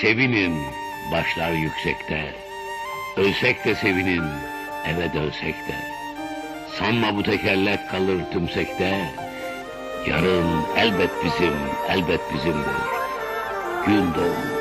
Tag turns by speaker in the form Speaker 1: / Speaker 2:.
Speaker 1: Sevinin, başlar yüksekte. Ölsek de sevinin, eve dönsek de. Sanma bu tekerlek kalır tümsekte. Yarın elbet bizim, elbet bizimdir. Gün doğmuş,